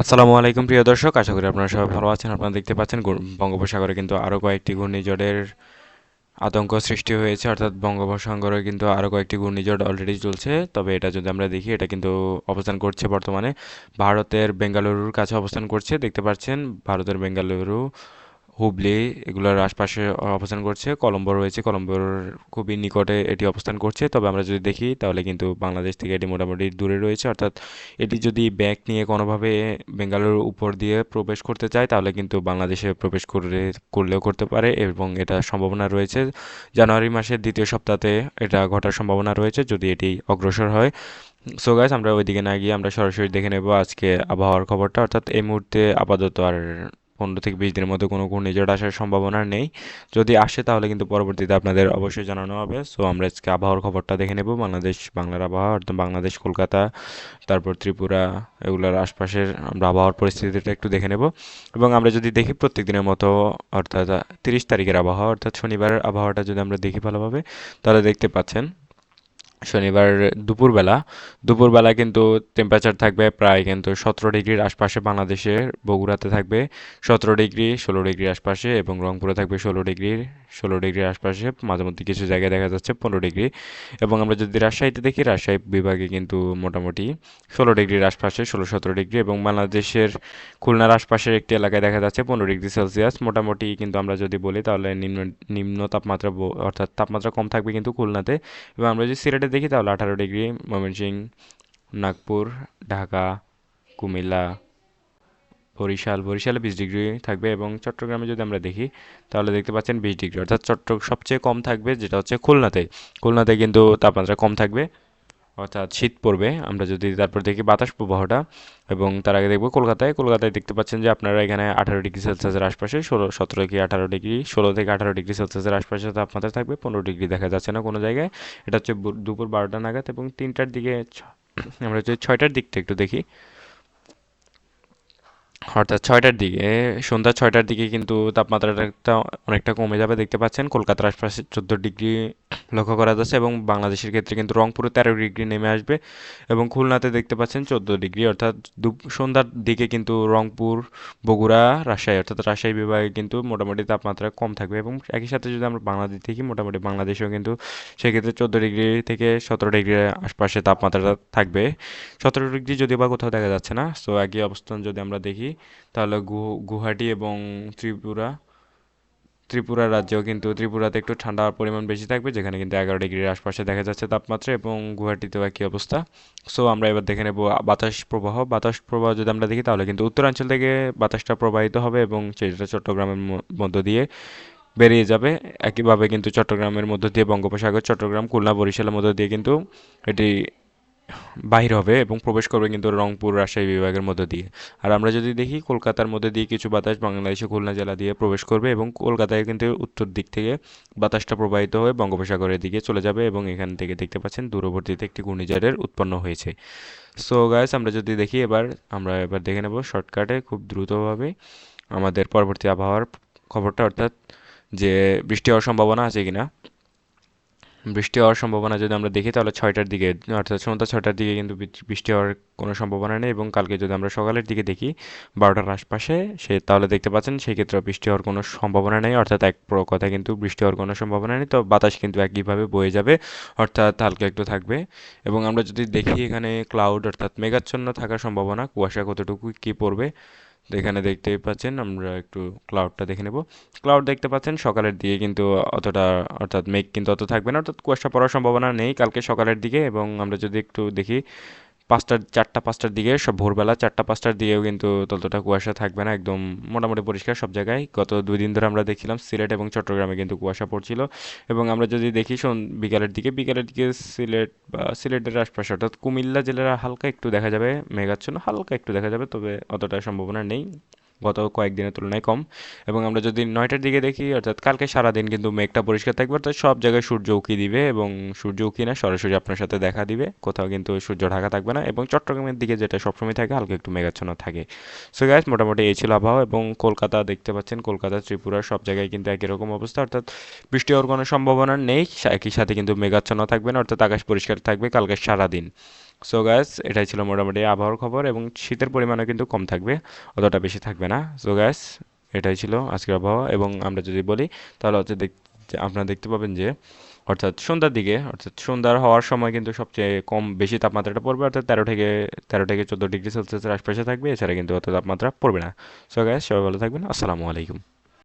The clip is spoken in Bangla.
আসসালামু আলাইকুম, প্রিয় দর্শক। আশা করি আপনারা সবাই ভালো আছেন। আপনারা দেখতে পাচ্ছেন বঙ্গোপসাগরে কিন্তু আরও কয়েকটি ঘূর্ণিঝড়ের আতঙ্ক সৃষ্টি হয়েছে। অর্থাৎ বঙ্গোপসাগরে কিন্তু আরও কয়েকটি ঘূর্ণিঝড় অলরেডি চলছে। তবে এটা যদি আমরা দেখি, এটা কিন্তু অবস্থান করছে বর্তমানে। ভারতের বেঙ্গালুরুর কাছে অবস্থান করছে। দেখতে পাচ্ছেন, ভারতের বেঙ্গালুরু হুবলি এগুলোর আশপাশে অবস্থান করছে কলম্বো রয়েছে। কলম্বোর খুবই নিকটে এটি অবস্থান করছে। তবে আমরা যদি দেখি, তাহলে কিন্তু বাংলাদেশ থেকে এটি মোটামুটি দূরে রয়েছে। অর্থাৎ এটি যদি ব্যাক নিয়ে কোনোভাবে বেঙ্গালুরুর উপর দিয়ে প্রবেশ করতে চায়, তাহলে কিন্তু বাংলাদেশে প্রবেশ করে, করলেও করতে পারে এবং এটা সম্ভাবনা রয়েছে। জানুয়ারি মাসের দ্বিতীয় সপ্তাহে এটা ঘটার সম্ভাবনা রয়েছে, যদি এটি অগ্রসর হয়। সো গাইস আমরা ওইদিকে না গিয়ে আমরা সরাসরি দেখে নেব আজকে আবহাওয়ার খবরটা। অর্থাৎ এই মুহূর্তে আপাতত আর পনেরো থেকে বিশ দিনের মধ্যে কোনো ঘূর্ণিঝড় আসার সম্ভাবনা নেই। যদি আসে তাহলে কিন্তু পরবর্তীতে আপনাদের অবশ্যই জানানো হবে। সো আমরা আজকে আবহাওয়ার খবরটা দেখে নেব। বাংলাদেশ, বাংলার আবহাওয়া, অর্থাৎ বাংলাদেশ, কলকাতা, তারপর ত্রিপুরা, এগুলোর আশপাশের আমরা আবহাওয়ার পরিস্থিতিটা একটু দেখে নেব। এবং আমরা যদি দেখি প্রত্যেক দিনের মতো, অর্থাৎ তিরিশ তারিখের আবহাওয়া, অর্থাৎ শনিবারের আবহাওয়াটা যদি আমরা দেখি ভালোভাবে, তাহলে দেখতে পাচ্ছেন শনিবার দুপুরবেলা দুপুরবেলা কিন্তু টেম্পারেচার থাকবে প্রায় কিন্তু সতেরো ডিগ্রির আশপাশে বাংলাদেশের, বগুড়াতে থাকবে সতেরো ডিগ্রি, ষোলো ডিগ্রির আশপাশে এবং রংপুরে থাকবে ষোলো ডিগ্রির ষোলো ডিগ্রির আশপাশে, মাঝে মধ্যে কিছু জায়গায় দেখা যাচ্ছে পনেরো ডিগ্রি এবং আমরা যদি রাজশাহীতে দেখি, রাজশাহী বিভাগে কিন্তু মোটামুটি ষোলো ডিগ্রির আশপাশে ষোলো, সতেরো ডিগ্রি এবং বাংলাদেশের খুলনার আশপাশের একটি এলাকায় দেখা যাচ্ছে পনেরো ডিগ্রি সেলসিয়াস। মোটামুটি কিন্তু আমরা যদি বলি, তাহলে নিম্ন নিম্ন তাপমাত্রা অর্থাৎ তাপমাত্রা কম থাকবে কিন্তু খুলনাতে এবং আমরা যদি সিলেটে দেখি তাহলে, আঠারো ডিগ্রি ময়মনসিংহ নাগপুর, ঢাকা, কুমিল্লা, বরিশাল, বরিশালে বিশ ডিগ্রি থাকবে এবং চট্টগ্রামে যদি আমরা দেখি, তাহলে দেখতে পাচ্ছেন বিশ ডিগ্রি। অর্থাৎ চট্ট সবচেয়ে কম থাকবে, যেটা হচ্ছে খুলনাতে। খুলনাতে কিন্তু তাপমাত্রা কম থাকবে। অর্থাৎ শীত পড়বে, আমরা যদি তারপর দেখি বাতাস প্রবাহটা, এবং তার আগে দেখব কলকাতায় কলকাতায় দেখতে পাচ্ছেন যে আপনারা এখানে আঠারো ডিগ্রি সেলসিয়াসের আশপাশে, ষোলো, সতেরো থেকে আঠারো ডিগ্রি, ষোলো থেকে আঠারো ডিগ্রি সেলসিয়াসের আশপাশে তাপমাত্রা থাকবে, পনেরো ডিগ্রি দেখা যাচ্ছে না কোনো জায়গায়। এটা হচ্ছে দুপুর বারোটা নাগাদ এবং তিনটার দিকে আমরা হচ্ছে ছয়টার দিকটা একটু দেখি। অর্থাৎ ছয়টার দিকে, সন্ধ্যা ছয়টার দিকে কিন্তু তাপমাত্রাটা অনেকটা কমে যাবে দেখতে পাচ্ছেন। কলকাতার আশপাশে চোদ্দ ডিগ্রি লক্ষ্য করা যাচ্ছে এবং বাংলাদেশের ক্ষেত্রে কিন্তু রংপুরে তেরো ডিগ্রি নেমে আসবে এবং খুলনাতে দেখতে পাচ্ছেন চোদ্দ ডিগ্রি। অর্থাৎ সন্ধ্যার দিকে কিন্তু রংপুর, বগুড়া, রাজশাহী অর্থাৎ রাজশাহী বিভাগে কিন্তু মোটামুটি তাপমাত্রা কম থাকবে এবং একই সাথে যদি আমরা বাংলাদেশ দেখি, মোটামুটি বাংলাদেশেও কিন্তু সেক্ষেত্রে চোদ্দ ডিগ্রি থেকে সতেরো ডিগ্রির আশপাশে তাপমাত্রাটা থাকবে। সতেরো ডিগ্রি যদিও বা কোথাও দেখা যাচ্ছে না, সো একই অবস্থান যদি আমরা দেখি তাহলে গু- গুয়াহাটি এবং ত্রিপুরা ত্রিপুরা রাজ্যেও কিন্তু ত্রিপুরাতে একটু ঠান্ডার পরিমাণ বেশি থাকবে, যেখানে কিন্তু এগারো ডিগ্রির আশপাশে দেখা যাচ্ছে তাপমাত্রা এবং গুয়াহাটিতেও একই অবস্থা। সো আমরা এবার দেখে নেব বাতাস প্রবাহ। বাতাস প্রবাহ যদি আমরা দেখি, তাহলে কিন্তু উত্তরাঞ্চল থেকে বাতাসটা প্রবাহিত হবে এবং সেটা চট্টগ্রামের মধ্য দিয়ে বেরিয়ে যাবে। একইভাবে কিন্তু চট্টগ্রামের মধ্য দিয়ে বঙ্গোপসাগর, চট্টগ্রাম, খুলনা, বরিশালের মধ্য দিয়ে কিন্তু এটি বাহির হবে এবং প্রবেশ করবে কিন্তু রংপুর রাজশাহী বিভাগের মধ্য দিয়ে। আর আমরা যদি দেখি, কলকাতার মধ্যে দিয়ে কিছু বাতাস বাংলাদেশে খুলনা জেলা দিয়ে প্রবেশ করবে এবং কলকাতায় কিন্তু উত্তর দিক থেকে বাতাসটা প্রবাহিত হয়ে বঙ্গোপসাগরের দিকে চলে যাবে এবং এখান থেকে দেখতে পাচ্ছেন দূরবর্তীতে একটি ঘূর্ণিঝড়ের উৎপন্ন হয়েছে। সো গাইস আমরা যদি দেখি এবার, আমরা এবার দেখে নেব শর্টকাটে খুব দ্রুতভাবে আমাদের পরবর্তী আবহাওয়ার খবরটা, অর্থাৎ যে বৃষ্টি হওয়ার সম্ভাবনা আছে কিনা। বৃষ্টি হওয়ার সম্ভাবনা যদি আমরা দেখি, তাহলে ছয়টার দিকে, অর্থাৎ সন্ধ্যা ছয়টার দিকে কিন্তু বৃষ্টি হওয়ার কোনো সম্ভাবনা নেই এবং কালকে যদি আমরা সকালের দিকে দেখি, বারোটার আশপাশে, সে তাহলে দেখতে পাচ্ছেন সেই ক্ষেত্রে বৃষ্টি হওয়ার কোনো সম্ভাবনা নেই, অর্থাৎ এক কথায় কিন্তু বৃষ্টি হওয়ার কোনো সম্ভাবনা নেই। তো বাতাস কিন্তু একইভাবে বয়ে যাবে, অর্থাৎ হালকা একটু থাকবে। এবং আমরা যদি দেখি এখানে ক্লাউড অর্থাৎ মেঘাচ্ছন্ন থাকার সম্ভাবনা, কুয়াশা কতটুকু কী পড়বে তো এখানে দেখতেই পাচ্ছেন, আমরা একটু ক্লাউডটা দেখে নেব। ক্লাউড দেখতে পাচ্ছেন, সকালের দিকে কিন্তু অতটা, অর্থাৎ মেঘ কিন্তু অত থাকবে না, অর্থাৎ কুয়াশা পড়ার সম্ভাবনা নেই কালকে সকালের দিকে। এবং আমরা যদি একটু দেখি পাঁচটার, চারটা, পাঁচটার দিকে, সব ভোরবেলা চারটা, পাঁচটার দিকেও কিন্তু ততটা কুয়াশা থাকবে না, একদম মোটামুটি পরিষ্কার সব জায়গায়। গত দুই দিন ধরে আমরা দেখছিলাম সিলেট এবং চট্টগ্রামে কিন্তু কুয়াশা পড়ছিল এবং আমরা যদি দেখি শোন বিকালের দিকে বিকালের দিকে সিলেট বা সিলেটের আশপাশে, অর্থাৎ কুমিল্লা জেলার হালকা একটু দেখা যাবে, মেঘাচ্ছন্ন, হালকা একটু দেখা যাবে, তবে অতটা সম্ভাবনা নেই। গত কয়েকদিনের তুলনায় কম। এবং আমরা যদি নয়টার দিকে দেখি, অর্থাৎ কালকে সারাদিন কিন্তু মেঘটা পরিষ্কার থাকবে, অর্থাৎ সব জায়গায় সূর্য উকি দিবে এবং সূর্য উকি না, সরাসরি আপনার সাথে দেখা দিবে। কোথাও কিন্তু সূর্য ঢাকা থাকবে না এবং চট্টগ্রামের দিকে যেটা সবসময় থাকে, হালকা একটু মেঘাচ্ছন্ন থাকে। সো গ্যাস মোটামুটি এই ছিল আবহাওয়া এবং কলকাতা দেখতে পাচ্ছেন, কলকাতা, ত্রিপুরা সব জায়গায় কিন্তু একই রকম অবস্থা। অর্থাৎ বৃষ্টি হওয়ার কোনো সম্ভাবনা নেই, একই সাথে কিন্তু মেঘাচ্ছন্ন থাকবে না, অর্থাৎ আকাশ পরিষ্কার থাকবে কালকে সারাদিন। সো গ্যাস এটাই ছিল মোটামুটি আবহাওয়ার খবর এবং শীতের পরিমাণও কিন্তু কম থাকবে, অতটা বেশি থাকবে না। সো গ্যাস এটাই ছিল আজকের আবহাওয়া এবং আমরা যদি বলি, তাহলে হচ্ছে আপনারা দেখতে পাবেন যে, অর্থাৎ সন্ধ্যার দিকে, অর্থাৎ সন্ধ্যার হওয়ার সময় কিন্তু সবচেয়ে কম বেশি তাপমাত্রাটা পড়বে, অর্থাৎ তেরো থেকে তেরো থেকে চোদ্দ ডিগ্রি সেলসিয়াসের আশপাশে থাকবে, এছাড়া কিন্তু অত তাপমাত্রা পড়বে না। সো গ্যাস সবাই ভালো থাকবেন, আসসালামু আলাইকুম।